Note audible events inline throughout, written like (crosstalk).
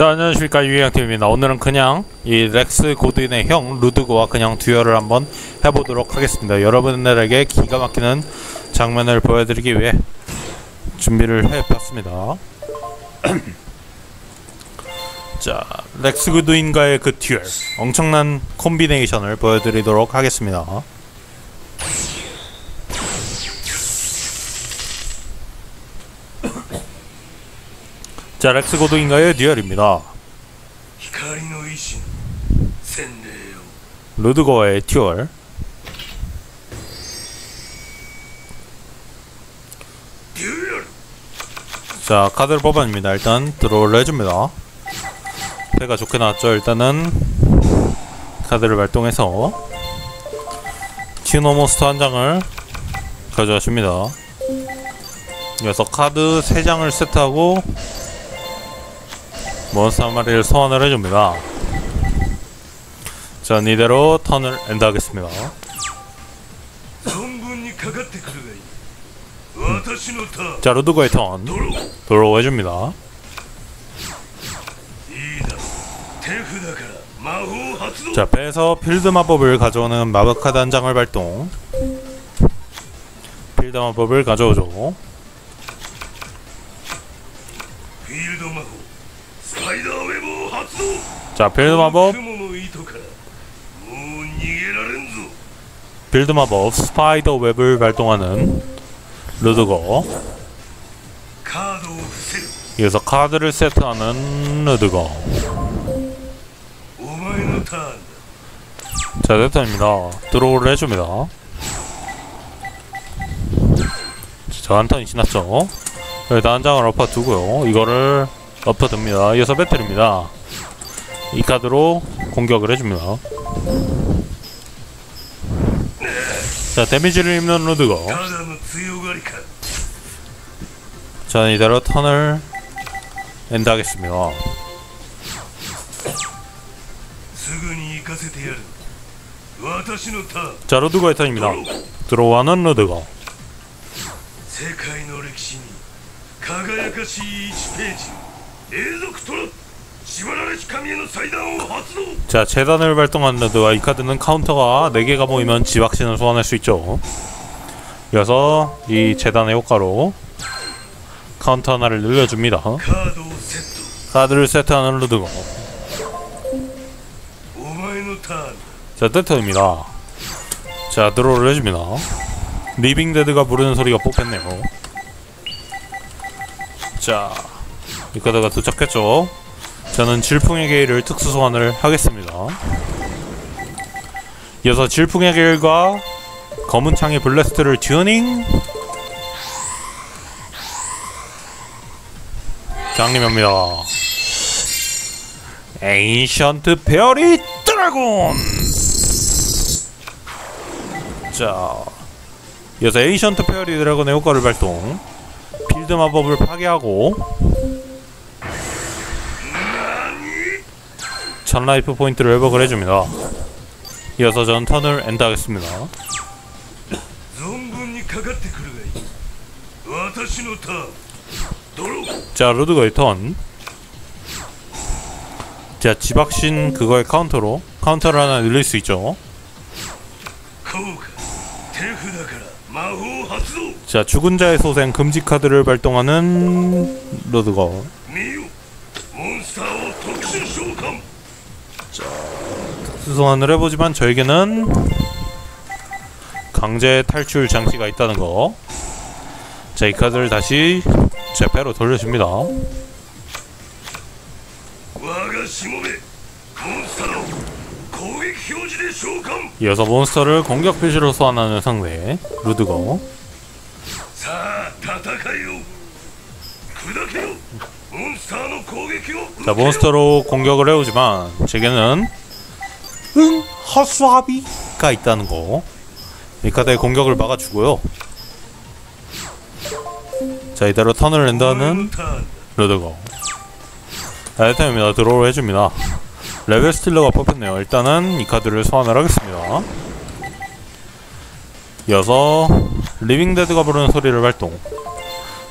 자 안녕하십니까. 유희양팀입니다. 오늘은 그냥 이 렉스 고드인의 형 루드고와 그냥 듀얼을 한번 해보도록 하겠습니다. 여러분들에게 기가 막히는 장면을 보여드리기 위해 준비를 해봤습니다. (clears throat) 자 렉스 고드인과의 그 듀얼 엄청난 콤비네이션을 보여드리도록 하겠습니다 자, 렉스 고등인가의 듀얼입니다. 루드거의 듀얼 자, 카드를 뽑아냅니다. 일단 드롤을 해줍니다. 패가 좋게 나왔죠. 일단은 카드를 발동해서 티노 몬스터 한 장을 가져가십니다. 그래서 카드 3장을 세트하고 몬스터 한 마리를 소환을 해줍니다. 전 이대로 턴을 엔드하겠습니다. 자 루드거의 턴. 도로 해줍니다. 자 배에서 필드 마법을 가져오는 마법카드 한 장을 발동. 필드 마법을 가져오죠. 자 빌드 마법 빌드 마법 스파이더 웹을 발동하는 르드거. 이어서 카드를 세트하는 르드거. 자 세트입니다. 드로우를 해줍니다. 자 한턴이 지났죠? 일단 한 장을 엎어두고요. 이거를 엎어듭니다. 이어서 배틀입니다. 이 카드로 공격을 해줍니다. 자, 데미지를 입는 루드거. 저는 이대로 턴을 엔드하겠습니다. 자, 루드거의 턴입니다. 들어와는 루드거. 자 재단을 발동한 레드와 이 카드는 카운터가 4개가 모이면 지박신을 소환할 수 있죠. 이어서 이 재단의 효과로 카운터 하나를 늘려줍니다. 카드를 세트 하나로 두고. 자 세트입니다. 자 드로우를 해줍니다. 리빙데드가 부르는 소리가 뽑혔네요. 자 이 카드가 도착했죠. 저는 질풍의 게일을 특수 소환을 하겠습니다. 이어서 질풍의 게일과 검은 창의 블래스트를 튜닝 장님입니다. 에인션트 페어리 드래곤 자 이어서 에이션트 페어리 드래곤의 효과를 발동 필드 마법을 파괴하고 전 라이프 포인트를 회복을 해줍니다. 이어서 전 턴을 엔드 하겠습니다. 자, 루드거의 턴. 자, 지박신 그거의 카운터로 카운터를 하나 늘릴 수 있죠. 자, 죽은 자의 소생 금지 카드를 발동하는 루드거. 수소환을 해보지만 저에게는 강제 탈출 장치가 있다는 거. 자, 이 카드를 다시 제 배로 돌려줍니다. 이어서 몬스터를 공격 표시로 소환하는 상대 루드거. 자 몬스터로 공격을 해오지만 제게는 응? 허수아비가 있다는 거. 미카드의 공격을 막아주고요. 자 이대로 턴을 낸다는 루드거. 아이템입니다. 드로우 해줍니다. 레벨 스틸러가 뽑혔네요. 일단은 이 카드를 소환을 하겠습니다. 이어서 리빙데드가 부르는 소리를 발동.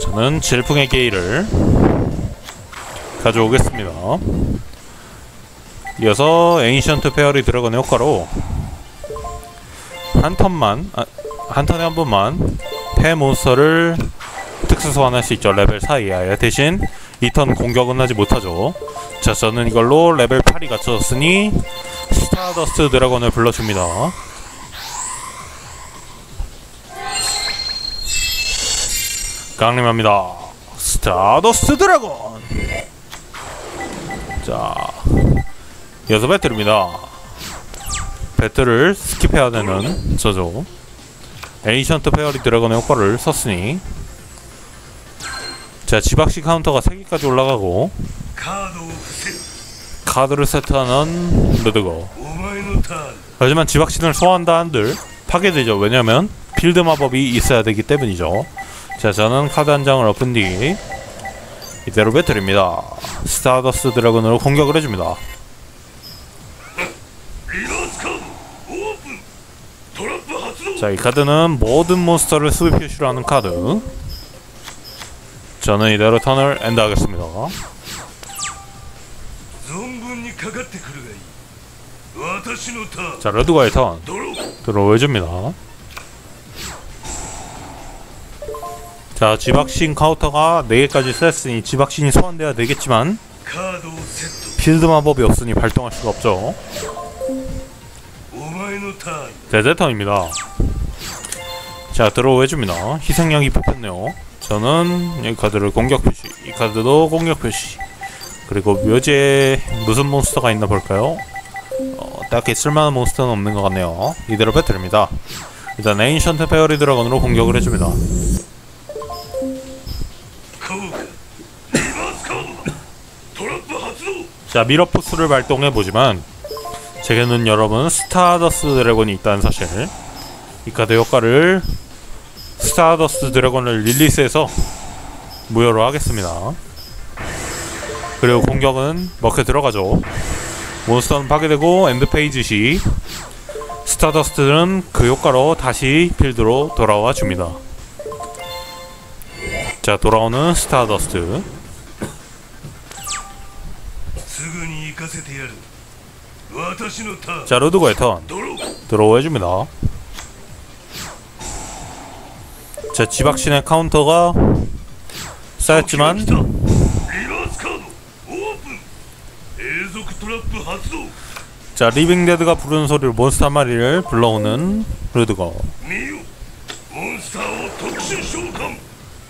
저는 질풍의 게이를 가져오겠습니다. 이어서 에인션트 페어리 드래곤의 효과로 한 턴만 아, 한 턴에 한 번만 폐 몬스터를 특수 소환할 수 있죠 레벨 4 이하에 대신 2턴 공격은 하지 못하죠. 자 저는 이걸로 레벨 8이 갖춰졌으니 스타더스트 드래곤을 불러줍니다. 강림합니다. 스타더스트 드래곤! 자 여섯 배틀입니다. 배틀을 스킵해야 되는 저죠 에이션트 페어리 드래곤의 효과를 썼으니 자 지박시 카운터가 3개까지 올라가고 카드를 세트하는 르드거. 하지만 지박신을 소환한다 한들 파괴되죠. 왜냐면 필드 마법이 있어야 되기 때문이죠. 자 저는 카드 한 장을 엎은 뒤 이대로 배틀입니다. 스타더스 드래곤으로 공격을 해줍니다. 자, 이 카드는 모든 몬스터를 수비 표시로 하는 카드. 저는 이대로 턴을 엔드하겠습니다. 자, 레드가의 턴. 들어오해줍니다. 자, 지박신 카운터가 4개까지 셌으니 지박신이 소환돼야 되겠지만 필드 마법이 없으니 발동할 수가 없죠. 대제 턴입니다. 자 드로우 해줍니다. 희생양이 뽑혔네요. 저는 이 카드를 공격 표시 이 카드도 공격 표시. 그리고 묘지에 무슨 몬스터가 있나 볼까요? 어, 딱히 쓸만한 몬스터는 없는 것 같네요. 이대로 배틀입니다. 일단 에인션트 페어리 드라곤으로 공격을 해줍니다. 자 미러포스를 발동해보지만 제게는 여러분 스타더스 드래곤이 있다는 사실. 이 카드 효과를 스타더스트 드래곤을 릴리스해서 무효로 하겠습니다. 그리고 공격은 먹혀 들어가죠. 몬스터는 파괴되고 엔드페이지 시 스타더스트는 그 효과로 다시 필드로 돌아와 줍니다. 자 돌아오는 스타더스트. 자 루드거의 턴. 드로우 해줍니다. 자 지박신의 카운터가 쌓였지만 자 리빙데드가 부르는 소리로 몬스터 한 마리를 불러오는 루드거.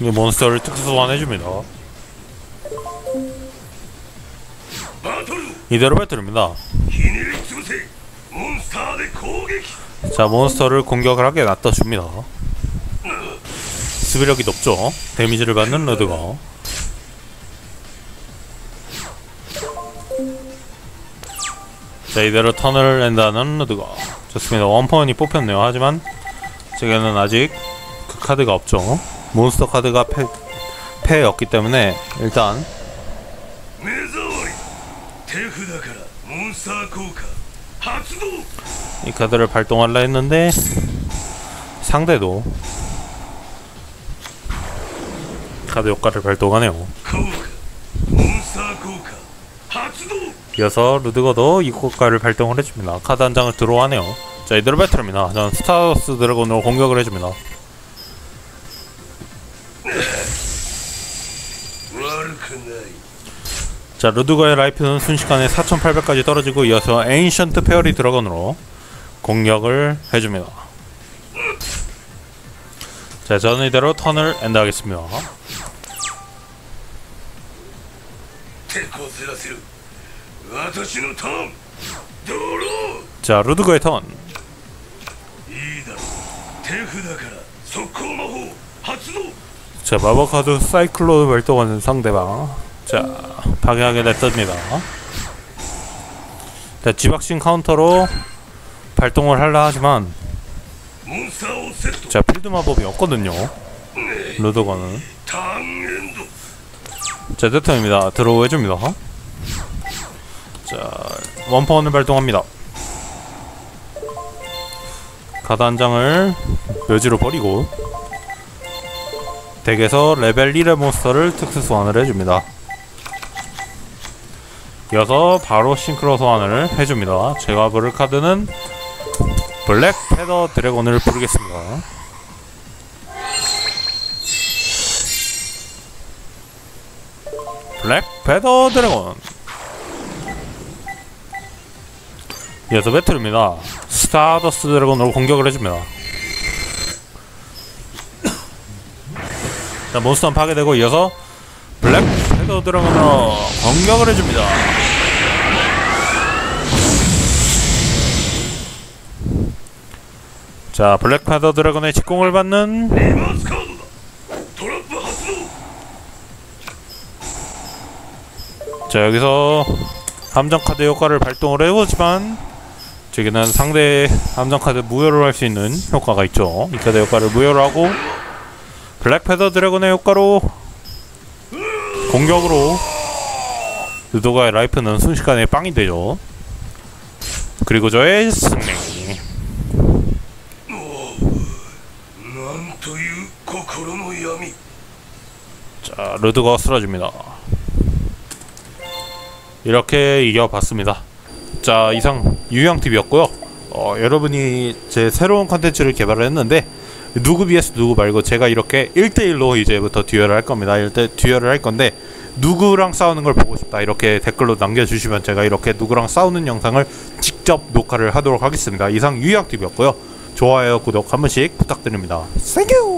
이 몬스터를 특수 소환해줍니다. 이대로 배틀입니다. 자 몬스터를 공격을 하게 놔둬줍니다. 지배력이 높죠. 데미지를 받는 레드가. 자 이대로 턴을 낸다는 레드가. 좋습니다. 원펀이 뽑혔네요. 하지만 제게는 아직 그 카드가 없죠. 몬스터 카드가 패, 패였기 때문에 일단 이 카드를 발동하려 했는데 상대도 카드 효과를 발동하네요. 이어서 루드거도 이 효과를 발동을 해줍니다. 카드 한 장을 들어하네요. 자 이대로 배틀입니다. 전 스타워스 드래곤으로 공격을 해줍니다. 자 루드거의 라이프는 순식간에 4800까지 떨어지고 이어서 에인션트 페어리 드래곤으로 공격을 해줍니다. 자 저는 이대로 턴을 엔드하겠습니다. 자, 루드거의 턴. 자, 마법카드 사이클로드 발동하는 상대방. 자, 방해하게 됐습니다. 자, 지박신 카운터로 발동을 할라 하지만 자, 필드 마법이 없거든요. 루드거는. 제대템입니다. 드로우 해줍니다. 자, 원펀을 발동합니다. 가단장을 묘지로 버리고 덱에서 레벨 1의 몬스터를 특수 소환을 해줍니다. 이어서 바로 싱크로 소환을 해줍니다. 제가 부를 카드는 블랙 패더 드래곤을 부르겠습니다. 블랙 패더 드래곤 이어서 배틀입니다. 스타더스 드래곤으로 공격을 해줍니다. 자, 몬스터는 파괴되고 이어서 블랙 패더 드래곤으로 공격을 해줍니다. 자, 블랙 패더 드래곤의 직공을 받는 자 여기서 함정카드 효과를 발동을 해보지만 저기는 상대 함정카드 무효를 할수 있는 효과가 있죠. 이 카드 효과를 무효로 하고 블랙패더 드래곤의 효과로 공격으로 유도가의 라이프는 순식간에 빵이 되죠. 그리고 저의 승리. 자, 루드가 쓰러집니다. 이렇게 이겨봤습니다. 자 이상 유형TV였고요. 어, 여러분이 제 새로운 컨텐츠를 개발을 했는데 누구 vs 누구 말고 제가 이렇게 1대1로 이제부터 듀얼을 할 겁니다. 1대 듀얼을 할 건데 누구랑 싸우는 걸 보고 싶다 이렇게 댓글로 남겨주시면 제가 이렇게 누구랑 싸우는 영상을 직접 녹화를 하도록 하겠습니다. 이상 유형TV였고요. 좋아요, 구독 한 번씩 부탁드립니다. 땡큐!